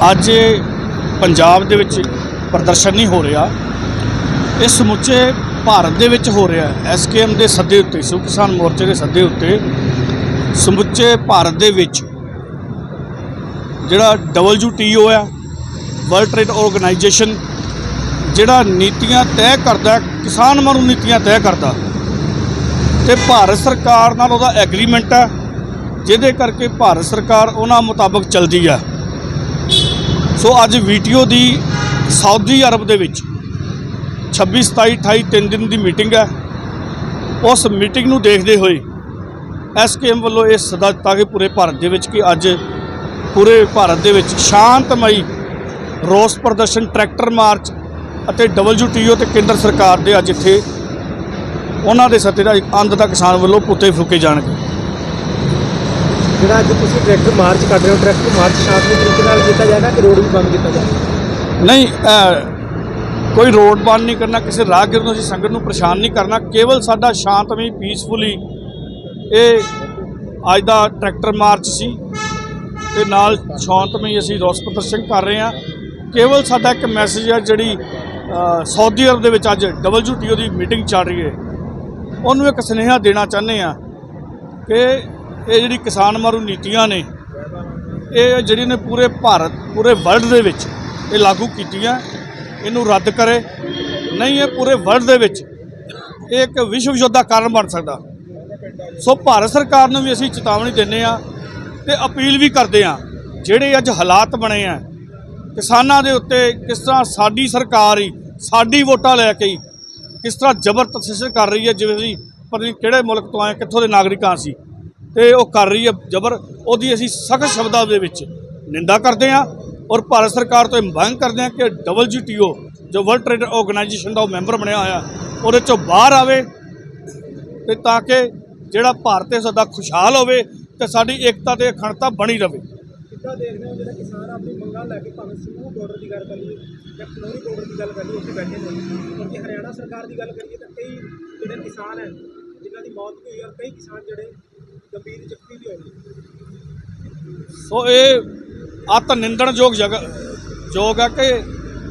ਅੱਜ ਪੰਜਾਬ ਦੇ ਵਿੱਚ ਪ੍ਰਦਰਸ਼ਨ ਨਹੀਂ ਹੋ ਰਿਹਾ। ਇਹ ਸਮੁੱਚੇ ਭਾਰਤ ਦੇ ਵਿੱਚ ਹੋ ਰਿਹਾ ਐਸਕੇਐਮ ਦੇ ਸੱਦੇ ਉੱਤੇ ਸੁ ਕਿਸਾਨ ਮੋਰਚੇ ਦੇ ਸੱਦੇ ਉੱਤੇ ਸਮੁੱਚੇ ਭਾਰਤ ਦੇ ਵਿੱਚ ਜਿਹੜਾ WTO ਆ ਵਰਲਡ ਟ੍ਰੇਡ ਆਰਗੇਨਾਈਜੇਸ਼ਨ ਜਿਹੜਾ ਨੀਤੀਆਂ ਤੈਅ ਕਰਦਾ, ਕਿਸਾਨ ਮਰੂ ਨੀਤੀਆਂ ਤੈਅ ਕਰਦਾ, ਤੇ ਭਾਰਤ ਸਰਕਾਰ ਨਾਲ ਉਹਦਾ ਐਗਰੀਮੈਂਟ ਹੈ ਜਿਹਦੇ ਕਰਕੇ ਭਾਰਤ ਸਰਕਾਰ ਉਹਨਾਂ ਮੁਤਾਬਕ ਚੱਲਦੀ ਆ। ਸੋ ਅੱਜ ਵੀਟੀਓ ਦੀ ਸਾਊਦੀ ਅਰਬ ਦੇ ਵਿੱਚ 26 27 28 ਤਿੰਨ ਦਿਨ ਦੀ ਮੀਟਿੰਗ ਹੈ। ਉਸ ਮੀਟਿੰਗ ਨੂੰ ਦੇਖਦੇ ਹੋਏ ਐਸਕੇਐਮ ਵੱਲੋਂ ਇਹ ਸੱਦਾ ਦਿੱਤਾ ਕਿ ਪੂਰੇ ਭਾਰਤ ਦੇ ਵਿੱਚ ਕਿ ਅੱਜ ਪੂਰੇ ਭਾਰਤ ਦੇ ਵਿੱਚ ਸ਼ਾਂਤਮਈ ਰੋਸ ਪ੍ਰਦਰਸ਼ਨ, ਟਰੈਕਟਰ ਮਾਰਚ ਅਤੇ WTO ਤੇ ਕੇਂਦਰ ਸਰਕਾਰ ਦੇ ਅੱਜ ਇੱਥੇ ਉਹਨਾਂ ਦੇ ਸੱਤੇ ਦਾ ਅੰਦ ਦਾ ਕਿਸਾਨ ਵੱਲੋਂ ਪੁੱਤੇ ਫੂਕੇ ਜਾਣਗੇ। ਜਿਹੜਾ ਅੱਜ ਤੁਸੀਂ ਟਰੈਕਟਰ ਮਾਰਚ ਕੱਢ ਰਹੇ ਹੋ, ਟਰੈਕਟਰ ਮਾਰਚ ਸ਼ਾਂਤਮਈ ਤਰੀਕੇ ਨਾਲ ਕੀਤਾ ਜਾਏਗਾ ਕਿ ਰੋਡ ਵੀ ਬੰਦ ਕੀਤਾ ਜਾਏਗਾ? ਨਹੀਂ ਕੋਈ ਰੋਡ ਬੰਦ ਨਹੀਂ ਕਰਨਾ, ਕਿਸੇ ਰਾਹਗੀਰ ਨੂੰ ਅਸੀਂ ਸੰਗਤ ਨੂੰ ਪਰੇਸ਼ਾਨ ਨਹੀਂ ਕਰਨਾ, ਕੇਵਲ ਸਾਡਾ ਸ਼ਾਂਤਮਈ ਪੀਸਫੁਲੀ ਇਹ ਅੱਜ ਦਾ ਟਰੈਕਟਰ ਮਾਰਚ ਸੀ ਤੇ ਨਾਲ ਸ਼ਾਂਤਮਈ ਅਸੀਂ ਰੋਸ ਪ੍ਰਦਰਸ਼ਨ ਕਰ ਰਹੇ ਹਾਂ। ਕੇਵਲ ਸਾਡਾ ਇੱਕ ਮੈਸੇਜ ਹੈ ਜਿਹੜੀ ਸਾਊਦੀ ਅਰਬ ਦੇ ਵਿੱਚ ਅੱਜ WTO ਦੀ ਮੀਟਿੰਗ ਚੱਲ ਰਹੀ ਹੈ। ਉਹਨੂੰ ਇੱਕ ਸੁਨੇਹਾ ਦੇਣਾ ਚਾਹੁੰਦੇ ਆ ਕਿ ਇਹ ਜਿਹੜੀ ਕਿਸਾਨ ਮਾਰੂ ਨੀਤੀਆਂ ਨੇ, ਇਹ ਜਿਹੜੀ ਨੇ ਪੂਰੇ ਭਾਰਤ, ਪੂਰੇ ਵਰਲਡ ਦੇ ਵਿੱਚ ਇਹ ਲਾਗੂ ਕੀਤੀਆਂ, ਇਹਨੂੰ ਰੱਦ ਕਰੇ। ਨਹੀਂ, ਇਹ ਪੂਰੇ ਵਰਲਡ ਦੇ ਵਿੱਚ ਇਹ ਇੱਕ ਵਿਸ਼ਵ ਯੁੱਧ ਦਾ ਕਾਰਨ ਬਣ ਸਕਦਾ। ਸੋ ਭਾਰਤ ਸਰਕਾਰ ਨੂੰ ਵੀ ਅਸੀਂ ਚੇਤਾਵਨੀ ਦਿੰਦੇ ਆ ਤੇ ਅਪੀਲ ਵੀ ਕਰਦੇ ਆ ਜਿਹੜੇ ਅੱਜ ਹਾਲਾਤ ਬਣੇ ਆ, ਕਿਸਾਨਾਂ ਦੇ ਉੱਤੇ ਕਿਸ ਤਰ੍ਹਾਂ ਸਾਡੀ ਸਰਕਾਰ ਹੀ ਸਾਡੀ ਵੋਟਾਂ ਲੈ ਕੇ ਹੀ ਕਿਸ ਤਰ੍ਹਾਂ ਜ਼ਬਰ ਤਸ਼ੱਦਦ ਕਰ ਰਹੀ ਹੈ, ਜਿਵੇਂ ਅਸੀਂ ਪਤਾ ਨਹੀਂ ਕਿਹੜੇ ਮੁਲਕ ਤੋਂ ਆਏ, ਕਿੱਥੋਂ ਦੇ ਨਾਗਰਿਕਾਂ ਸੀ ਤੇ ਉਹ ਕਰ ਰਹੀ ਹੈ ਜ਼ਬਰ, ਉਹਦੀ ਅਸੀਂ ਸਖਤ ਸ਼ਬਦਾਂ ਦੇ ਵਿੱਚ ਨਿੰਦਾ ਕਰਦੇ ਹਾਂ ਔਰ ਭਾਰਤ ਸਰਕਾਰ ਤੋਂ ਇਹ ਮੰਗ ਕਰਦੇ ਹਾਂ ਕਿ WTO ਜੋ ਵਰਲਡ ਟ੍ਰੇਡ ਆਰਗੇਨਾਈਜੇਸ਼ਨ ਦਾ ਉਹ ਮੈਂਬਰ ਬਣਿਆ ਹੋਇਆ, ਉਹਦੇ ਚੋਂ ਬਾਹਰ ਆਵੇ ਤੇ ਤਾਂ ਕਿ ਜਿਹੜਾ ਭਾਰਤ ਹੈ ਸਾਡਾ ਖੁਸ਼ਹਾਲ ਹੋਵੇ ਤੇ ਸਾਡੀ ਏਕਤਾ ਤੇ ਅਖੰਡਤਾ ਬਣੀ ਰਹੇ ਕਿੱਦਾਂ ਦੇਖਦੇ ਹੋ ਜਿਹੜਾ ਕਿਸਾਨ ਆਪਣੀ ਮੰਗਾਂ ਲੈ ਕੇ ਭਾਵੇਂ ਸਿੰਗੂ ਬਾਰਡਰ ਦੀ ਗੱਲ ਕਰੀਏ ਜਾਂ ਖਨੌਰੀ ਬਾਰਡਰ ਦੀ ਗੱਲ ਕਰੀਏ, ਉੱਥੇ ਬੈਠੇ ਨੇ। ਕਿਉਂਕਿ ਹਰਿਆਣਾ ਸਰਕਾਰ ਦੀ ਗੱਲ ਕਰੀਏ ਤਾਂ ਕਈ ਜਿਹੜੇ ਕਿਸਾਨ ਹੈ, ਜਿਨ੍ਹਾਂ ਦੀ ਮੌਤ ਹੋਈ ਔਰ ਕਈ ਕਿਸਾਨ ਜਿਹੜੇ ਗੰਭੀਰ ਜ਼ਖਮੀ ਵੀ ਹੋਏ ਸੋ ਇਹ ਅਤ ਨਿੰਦਣਯੋਗ ਜਗ੍ਹਾ ਯੋਗ ਹੈ ਕਿ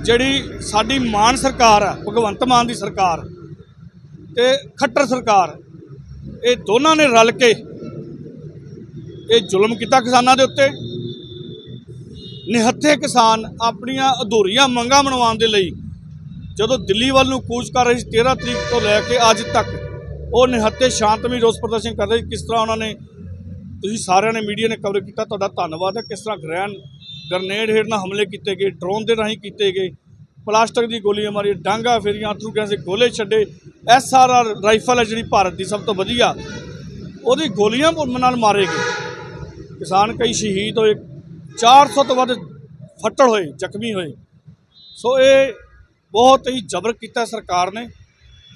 ਜਿਹੜੀ ਸਾਡੀ ਮਾਨ ਸਰਕਾਰ ਹੈ ਭਗਵੰਤ ਮਾਨ ਦੀ ਸਰਕਾਰ ਤੇ ਖੱਟਰ ਸਰਕਾਰ, ਇਹ ਦੋਨਾਂ ਨੇ ਰਲ ਕੇ ਇਹ ਜ਼ੁਲਮ ਕੀਤਾ ਕਿਸਾਨਾਂ ਦੇ ਉੱਤੇ। ਨਿਹੱਥੇ ਕਿਸਾਨ ਆਪਣੀਆਂ ਅਧੂਰੀਆਂ ਮੰਗਾਂ ਬਣਵਾਉਣ ਦੇ ਲਈ ਜਦੋਂ ਦਿੱਲੀ ਵੱਲ ਨੂੰ ਕੂਚ ਕਰ ਰਹੀ ਸੀ 13 ਤਰੀਕ ਤੋਂ ਲੈ ਕੇ ਅੱਜ ਤੱਕ ਉਹ ਨਿਹੱਤੇ ਸ਼ਾਂਤਮਈ ਰੋਸ ਪ੍ਰਦਰਸ਼ਨ ਕਰ ਰਹੇ ਕਿਸ ਤਰ੍ਹਾਂ ਉਹਨਾਂ ਨੇ, ਤੁਸੀਂ ਸਾਰਿਆਂ ਨੇ ਮੀਡੀਆ ਨੇ ਕਵਰ ਕੀਤਾ, ਤੁਹਾਡਾ ਧੰਨਵਾਦ ਹੈ। ਕਿਸ ਤਰ੍ਹਾਂ ਗ੍ਰੈਨ ਗਰਨੇਡ ਹੇਠ ਨਾਲ ਹਮਲੇ ਕੀਤੇ ਗਏ ਡਰੋਨ ਦੇ ਰਾਹੀਂ ਕੀਤੇ ਗਏ, ਪਲਾਸਟਿਕ ਦੀ ਗੋਲੀਆਂ ਮਾਰੀਆਂ, ਡਾਂਗਾ ਫੇਰੀਆਂ ਅਥਰੂ ਗੈਸ ਦੇ ਗੋਲੇ ਛੱਡੇ ਐਸਆਰਆਰ ਰਾਈਫਲ ਹੈ ਜਿਹੜੀ ਭਾਰਤ ਦੀ ਸਭ ਤੋਂ ਵਧੀਆ। ਉਹਦੀ ਗੋਲੀਆਂ ਮ- ਨਾਲ ਮਾਰੇ ਗਏ। ਕਿਸਾਨ ਕਈ ਸ਼ਹੀਦ ਹੋਏ 400 ਤੋਂ ਵੱਧ ਫੱਟੜ ਹੋਏ, ਜ਼ਖਮੀ ਹੋਏ। ਸੋ ਇਹ ਬਹੁਤ ਹੀ ਜ਼ਬਰ ਕੀਤਾ ਸਰਕਾਰ ਨੇ।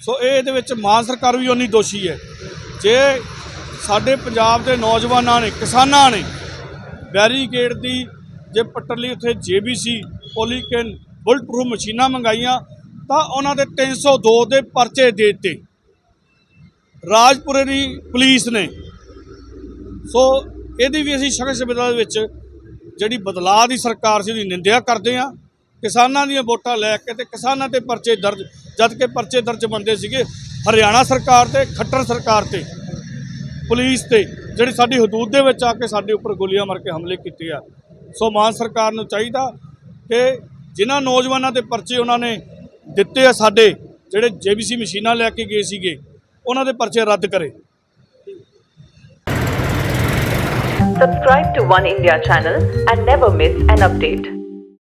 ਸੋ ਇਹ ਇਹਦੇ ਵਿੱਚ ਮਾਨ ਸਰਕਾਰ ਵੀ ਉਨੀ ਦੋਸ਼ੀ ਹੈ। ਜੇ ਸਾਡੇ ਪੰਜਾਬ ਦੇ ਨੌਜਵਾਨਾਂ ਨੇ, ਕਿਸਾਨਾਂ ਨੇ ਬੈਰੀਕੇਡ ਦੀ ਜੇ ਪੱਟਣ ਲਈ ਉੱਥੇ ਜੇਬੀਸੀ, ਪੋਲੀਕਨ ਬੁਲਟ ਪ੍ਰੂਫ ਮਸ਼ੀਨਾਂ ਮੰਗਾਈਆਂ, ਤਾਂ ਉਹਨਾਂ ਦੇ 302 ਦੇ ਪਰਚੇ ਦੇ ਦਿੱਤੇ। ਰਾਜਪੁਰੇ ਦੀ ਪੁਲਿਸ ਨੇ। ਸੋ ਇਹਦੀ ਵੀ ਅਸੀਂ ਸ਼ਖਸ ਸ਼ਬਦਾਂ ਦੇ ਵਿੱਚ ਜਿਹੜੀ ਬਦਲਾਅ ਦੀ ਸਰਕਾਰ ਸੀ, ਉਹਦੀ ਨਿੰਦਿਆ ਕਰਦੇ ਆ ਕਿਸਾਨਾਂ ਦੀਆਂ ਵੋਟਾਂ ਲੈ ਕੇ ਤੇ ਕਿਸਾਨਾਂ ਤੇ ਪਰਚੇ ਦਰਜ, ਜਦ ਕਿ ਪਰਚੇ ਦਰਜ ਬੰਦੇ ਸੀਗੇ ਹਰਿਆਣਾ ਸਰਕਾਰ ਤੇ, ਖੱਟਰ ਸਰਕਾਰ ਤੇ, ਪੁਲਿਸ ਤੇ, ਜਿਹੜੀ ਸਾਡੀ ਹਦੂਦ ਦੇ ਵਿੱਚ ਆ ਕੇ ਸਾਡੇ ਉੱਪਰ ਗੋਲੀਆਂ ਮਾਰ ਕੇ ਹਮਲੇ ਕੀਤੇ ਆ ਸੋ ਮਾਨ ਸਰਕਾਰ ਨੂੰ ਚਾਹੀਦਾ ਕਿ ਜਿਨ੍ਹਾਂ ਨੌਜਵਾਨਾਂ ਦੇ ਪਰਚੇ ਉਹਨਾਂ ਨੇ ਦਿੱਤੇ ਆ ਸਾਡੇ, ਜਿਹੜੇ ਜੇਬੀਸੀ ਮਸ਼ੀਨਾਂ ਲੈ ਕੇ ਗਏ ਸੀਗੇ, ਉਹਨਾਂ ਦੇ ਪਰਚੇ ਰੱਦ ਕਰੇ Subscribe to One India channel and never miss an update.